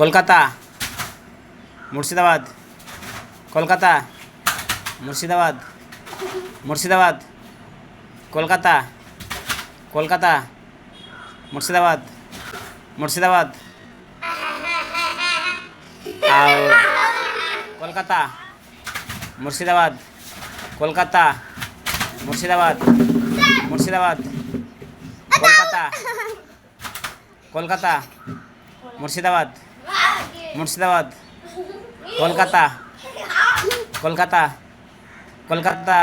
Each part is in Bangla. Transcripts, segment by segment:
Kolkata, Murshidabad Kolkata, Murshidabad Murshidabad, Kolkata Kolkata, Murshidabad Murshidabad. Kolkata Murshidabad Kolkata, Murshidabad Murshidabad, Kolkata Kolkata, Murshidabad. Murshidabad Kolkata Kolkata Kolkata.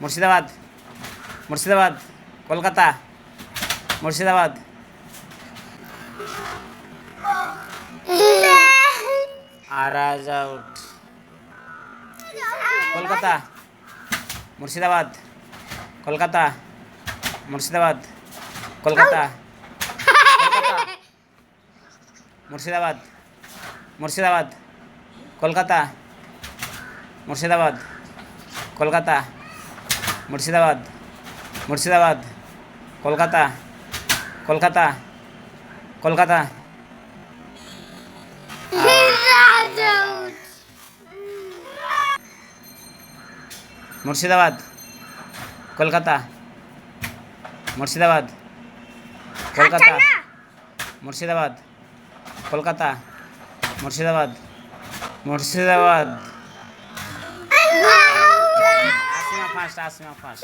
Murshidabad Murshidabad Kolkata Murshidabad. আরাজ out. Kolkata Murshidabad Kolkata. Murshidabad Kolkata. Murshidabad Murshidabad Kolkata. Murshidabad Kolkata. Murshidabad Murshidabad Kolkata. Kolkata. Kolkata. Murshidabad Kolkata. Murshidabad. Kolkata. Murshidabad. Kolkata. Murshidabad. Murshidabad. Asima first Asima first